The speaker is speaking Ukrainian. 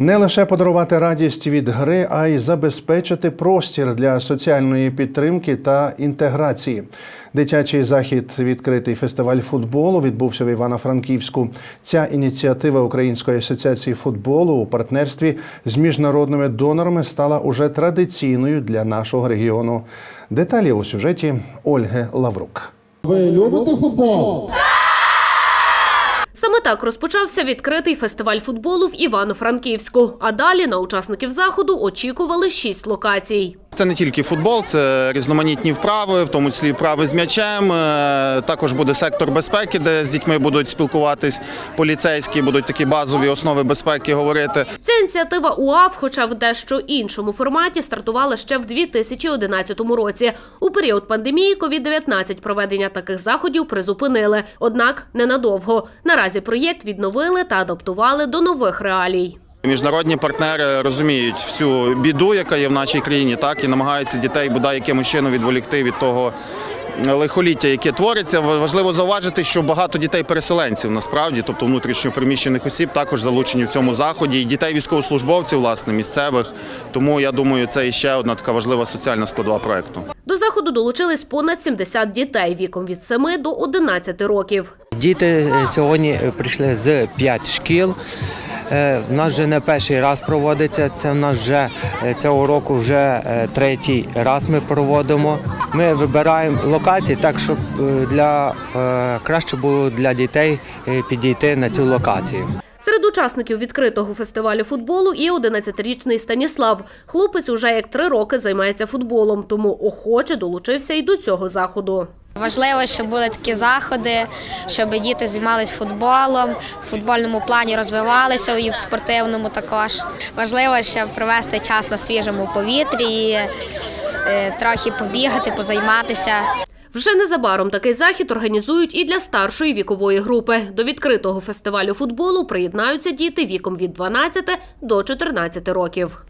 Не лише подарувати радість від гри, а й забезпечити простір для соціальної підтримки та інтеграції. Дитячий захід відкритий фестиваль футболу відбувся в Івано-Франківську. Ця ініціатива Української асоціації футболу у партнерстві з міжнародними донорами стала уже традиційною для нашого регіону. Деталі у сюжеті Ольги Лаврук. Ви любите футбол? Саме так розпочався відкритий фестиваль футболу в Івано-Франківську. А далі на учасників заходу очікували шість локацій. Це не тільки футбол, це різноманітні вправи, в тому числі вправи з м'ячем. Е, Також буде сектор безпеки, де з дітьми будуть спілкуватись поліцейські, будуть такі базові основи безпеки говорити. Ця ініціатива УАФ, хоча в дещо іншому форматі, стартувала ще в 2011 році. У період пандемії COVID-19 проведення таких заходів призупинили, однак ненадовго. Наразі проєкт відновили та адаптували до нових реалій. Міжнародні партнери розуміють всю біду, яка є в нашій країні, так і намагаються дітей бодай якимось чином відволікти від того. Лихоліття, яке твориться, важливо зауважити, що багато дітей-переселенців насправді, тобто внутрішньопереміщених осіб, також залучені в цьому заході, і дітей військовослужбовців, власне, місцевих. Тому я думаю, це іще одна така важлива соціальна складова проекту. До заходу долучились понад 70 дітей віком від 7 до 11 років. Діти е, сьогодні прийшли з п'ять шкіл. Е, В нас вже не перший раз проводиться. Це в нас вже е, цього року вже е, третій раз ми проводимо. Ми вибираємо локації так, щоб для краще було для дітей підійти на цю локацію. Серед учасників відкритого фестивалю футболу і 11-річний Станіслав. Хлопець уже як три роки займається футболом, тому охоче долучився і до цього заходу. Важливо, щоб були такі заходи, щоб діти займалися футболом, в футбольному плані розвивалися і в спортивному також. Важливо, щоб провести час на свіжому повітрі, і, е, трохи побігати, позайматися. Вже незабаром такий захід організують і для старшої вікової групи. До відкритого фестивалю футболу приєднаються діти віком від 12 до 14 років.